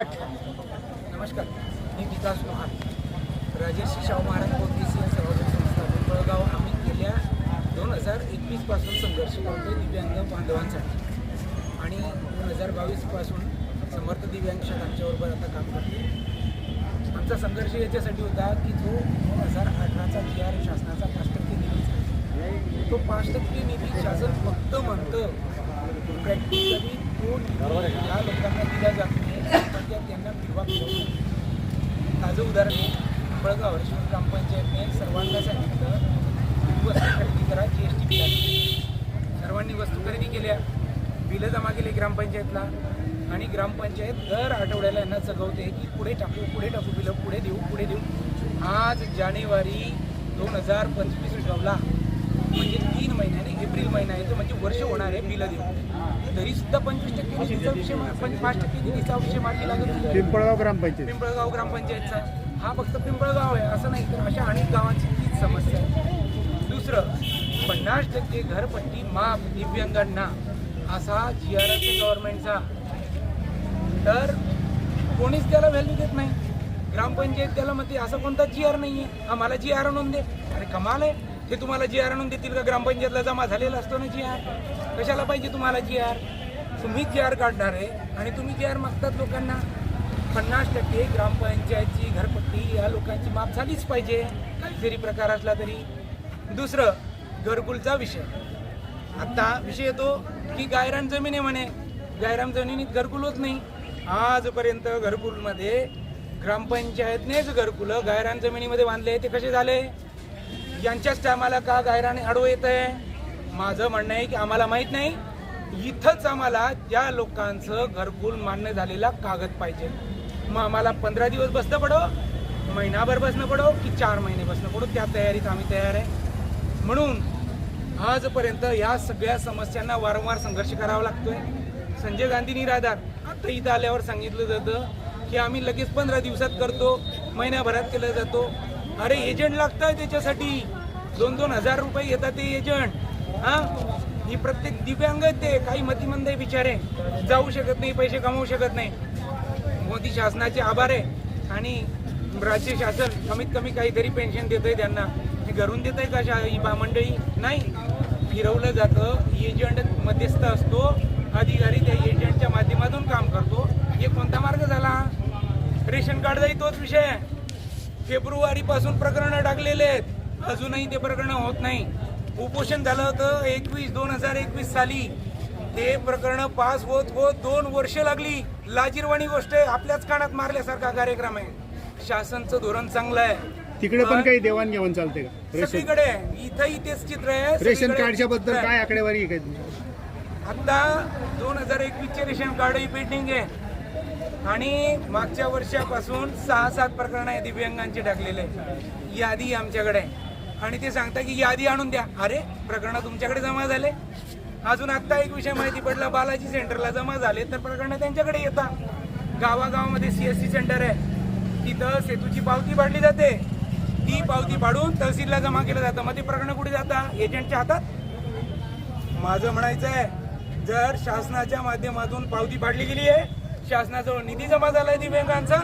नमस्कार. मी विकास लोहार राजर्षी शाहू महाराज पोलीस या सर्वजन संस्था पिंपळगाव आम्ही गेल्या दोन हजार एकवीसपासून संघर्ष करतो दिव्यांग बांधवांसाठी. आणि दोन हजार बावीसपासून समर्थ दिव्यांग शाखा आमच्याबरोबर आता काम करते आमचा संघर्ष याच्यासाठी होता की जो दोन हजार अठराचा जी आर शासनाचा पाच टक्के निधीचा तो पाच टक्के निधी शासन फक्त म्हणतं प्रॅक्टिकली तो निधी या लोकांना दिला जातो. नाही तर त्या त्यांना फिरवा फिरवतो ताजं उदाहरण आहे पिंपळगाव हर्षण ग्रामपंचायतने सर्वांना सांगितलं वस्तू खरेदी करा जी एस टी बिल सर्वांनी वस्तू खरेदी केल्या. बिलं जमा केली ग्रामपंचायतला. आणि ग्रामपंचायत दर आठवड्याला यांना जगवते की पुढे टाकू पुढे टाकू बिलं पुढे देऊ पुढे देऊ. आज जानेवारी दोन हजार पंचवीस ठेवला म्हणजे तीन महिन्याने एप्रिल महिना येतो म्हणजे वर्ष होणार आहे बिलं देऊ तरी सुद्धा पंचवीस टक्के निधीचा विषय पाच टक्के निधीचा विषय मार्गी लागत. पिंपळगाव ग्रामपंचायत. पिंपळगाव ग्रामपंचायतचा. हा फक्त पिंपळगाव आहे असं नाही तर अशा अनेक गावांची तीच समस्या आहे. दुसरं पन्नास टक्के घरपट्टी माफ दिव्यांगांना असा जी आर एस गव्हर्नमेंटचा तर कोणीच त्याला व्हॅल्यू देत नाही. ग्रामपंचायत त्याला म्हणते असं कोणता जी आर नाही आहे आम्हाला जी आर आणून दे. अरे कमाल आहे. ते तुम्हाला जी आर आणून देतील का? ग्रामपंचायतला जमा झालेला असतो ना जी आर कशाला पाहिजे तुम्हाला जी आर तुम्हीच जी आर काढणार आहे आणि तुम्ही जी आर मागतात लोकांना. पन्नास टक्के ग्रामपंचायतची घरपट्टी या लोकांची माफ झालीच पाहिजे. काही जरी प्रकार असला तरी. दुसरं घरकुलचा विषय. आत्ता विषय येतो की गायरान जमीन आहे म्हणे. गायरान जमिनीत घरकुल होत नाही. आजपर्यंत घरकुलमध्ये ग्रामपंचायतनेच घरकुलं गायरान जमिनीमध्ये बांधले. ते कसे झाले? यांच्याच टायमाला का गायराने आडवं येत आहे? माझं म्हणणं आहे की आम्हाला माहीत नाही. इथंच आम्हाला त्या लोकांचं घरकुल मान्य झालेला कागद पाहिजे. मग आम्हाला पंधरा दिवस बसणं पडो महिनाभर बसणं पडो की चार महिने बसणं पडो त्या तयारीत आम्ही तयार आहे. म्हणून आजपर्यंत या सगळ्या समस्यांना वारंवार संघर्ष करावा लागतोय. संजय गांधी निराधार आता इथं आल्यावर सांगितलं जातं की आम्ही लगेच पंधरा दिवसात करतो महिन्याभरात केलं जातो. अरे एजंट लागतं त्याच्यासाठी. दोन दोन हजार रुपये घेतात ते एजंट हा? ही प्रत्येक दिव्यांग आहेत ते. काही मतिमंद आहे बिचारे. जाऊ शकत नाही पैसे कमवू शकत नाही. मोदी शासनाचे आभार आहे. आणि राज्य शासन कमीत कमी काहीतरी पेन्शन देत आहे त्यांना. हे घरून देत आहे का शा ही मंडळी? नाही. फिरवलं जातं. एजंट मध्यस्थ असतो. अधिकारी त्या एजंटच्या माध्यमातून काम करतो. हे कोणता मार्ग झाला? रेशन कार्ड जाई तोच विषय. आहे फेब्रुवारी पासून प्रकरणं टाकलेले आहेत. अजूनही ते प्रकरण होत नाही. उपोषण झालं होतं एकवीस दोन हजार एकवीस साली. ते प्रकरण पास होत होत दोन वर्ष लागली. लाजीरवाणी गोष्ट आहे आपल्याच कानात मारल्यासारखा कार्यक्रम आहे. शासनचं धोरण चांगलं आहे. तिकडे पण काही देवाणघेवाण चालते का? सगळीकडे इथंही तेच चित्र आहे रेशन कार्डच्या बद्दल. काय आकडेवारी आहे? आता दोन हजार एकवीसचे रेशन कार्ड ही पेंडिंग आहे. आणि मागच्या वर्षापासून सहा सात प्रकरणं आहे दिव्यांगांचे टाकलेले यादी आमच्याकडे आहे. आणि ते सांगता की यादी आणून द्या. अरे प्रकरण तुमच्याकडे जमा झाले. अजून आत्ता एक विषय माहिती पडला. बालाजी सेंटरला जमा झाले तर प्रकरणं त्यांच्याकडे येतात. गावागावामध्ये सी एस सी सेंटर आहे. तिथं सेतूची पावती पाडली जाते. ती पावती पाडून तहसीलला जमा केलं जातं. मग ते प्रकरण कुठे जातात? एजंटच्या हातात? माझं म्हणायचं आहे जर शासनाच्या माध्यमातून पावती पाडली गेली आहे शासनाजवळ निधी जमा झालाय दिव्यांगांचा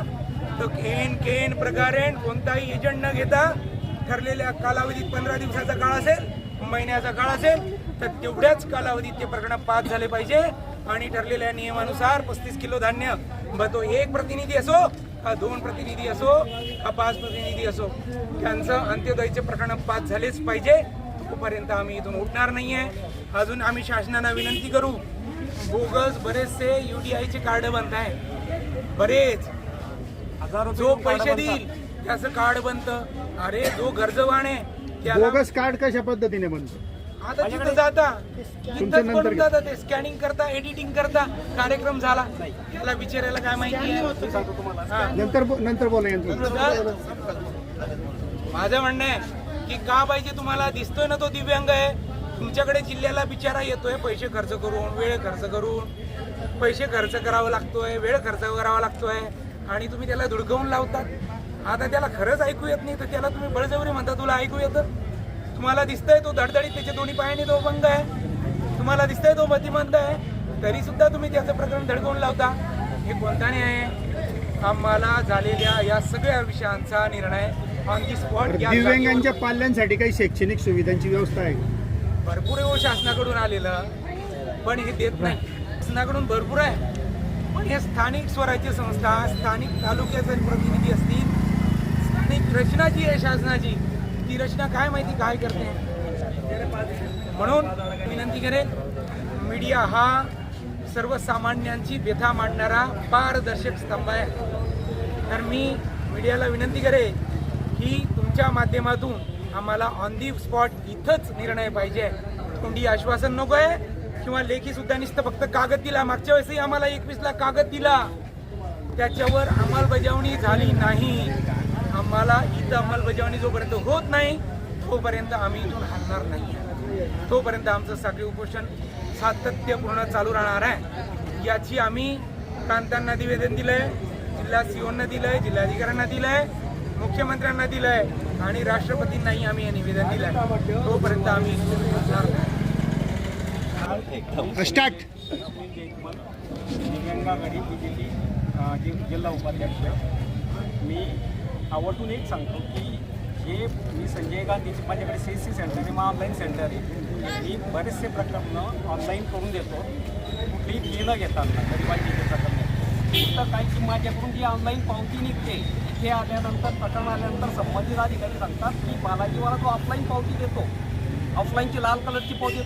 तर केन केन प्रकारे कोणताही एजंट न घेता ठरलेल्या कालावधीत पंधरा दिवसाचा काळ असेल महिन्याचा काळ असेल तर तेवढ्याच कालावधीत ते प्रकरण पास झाले पाहिजे. आणि ठरलेल्या नियमानुसार पस्तीस किलो धान्य मग तो एक प्रतिनिधी असो हा दोन प्रतिनिधी असो हा पाच प्रतिनिधी असो त्यांचं अंत्योदयचे प्रकरण पास झालेच पाहिजे. तोपर्यंत आम्ही इथून उठणार नाहीये. अजून आम्ही शासनाला विनंती करू बोगस बरेचसे युडीआयचे कार्ड बनत आहे. बरेच. जो पैसे देईल त्याचं कार्ड बनतं. अरे जो गरजवान आहे त्याला बोगस कार्ड कशा पद्धतीने बनतो? आता तिथं जाता इथंच नंतर बनून. जाता ते स्कॅनिंग करता एडिटिंग करता कार्यक्रम झाला. त्याला बिचारायला काय माहिती आहे? हा. नंतर बो- नंतर बोला यंत्र माझं म्हणणं आहे की का पाहिजे तुम्हाला? दिसतोय ना तो दिव्यांग आहे. तुमच्याकडे जिल्ह्याला बिचारा येतोय पैसे खर्च करून वेळ खर्च करून. पैसे खर्च करावा लागतोय वेळ खर्च करावा लागतोय. आणि तुम्ही त्याला धुडकवून लावतात. आता त्याला खरंच ऐकू येत नाही तर त्याला तुम्ही बळजबरी म्हणता तुला ऐकू येतं? तुम्हाला दिसतंय तो धडधडीत त्याच्या दोन्ही पायाने तो बंद आहे. तुम्हाला दिसतंय तो मतिमंद आहे. तरी सुद्धा तुम्ही त्याचं प्रकरण धडकवून लावता. हे कोणता आहे? आम्हाला झालेल्या या सगळ्या विषयांचा निर्णय ऑन दी स्पॉट दिव्यांगांच्या पाल्यांसाठी काही शैक्षणिक सुविधांची व्यवस्था आहे. भरपूर आहे हो शासनाकडून आलेलं. पण हे देत नाही. शासनाकडून भरपूर आहे. पण हे स्थानिक स्वराज्य संस्था स्थानिक तालुक्याचे प्रतिनिधी असतील स्थानिक रचना जी आहे शासनाची ती रचना काय माहिती काय करते? म्हणून विनंती करेन मीडिया हा सर्वसामान्यांची व्यथा मांडणारा पारदर्शक स्तंभ आहे. तर मी मीडियाला विनंती करेन की तुमच्या माध्यमातून आम्हाला ऑन दी स्पॉट इथंच निर्णय पाहिजे. कोणती आश्वासन नको आहे? किंवा लेखी सुद्धा नुसतं फक्त कागद दिला मागच्या वेळेसही आम्हाला एकवीसला कागद दिला त्याच्यावर अंमलबजावणी झाली नाही. आम्हाला इथं अंमलबजावणी जोपर्यंत होत नाही तोपर्यंत आम्ही इथून हलणार नाही. तोपर्यंत आमचं साखळी उपोषण सातत्यपूर्ण चालू राहणार आहे. याची आम्ही प्रांतांना निवेदन दिलंय जिल्हा सीओना दिलंय जिल्हाधिकाऱ्यांना दिलंय. मुख्यमंत्र्यांना दिलंय आणि राष्ट्रपतींनाही आम्ही हे निवेदन दिलंय. तोपर्यंत आम्ही स्टार्ट. दिव्यांग दिल्ली जि जिल्हा उपाध्यक्ष मी आवर्जून एक सांगतो की हे मी संजय गांधीची माझ्याकडे सी सी सेंटर आहे मग ऑनलाईन सेंटर आहे. मी बरेचसे प्रकरण ऑनलाईन करून देतो. कुठलीही फी न घेताना गरिबांची जे प्रकरण फक्त काही की माझ्याकडून जी ऑनलाईन पावती निघते हे आल्यानंतर प्रकरण आल्यानंतर संबंधित अधिकारी सांगतात की बालाजीवाला जो ऑफलाईन पावती देतो. ऑफलाईनची लाल कलरची पावती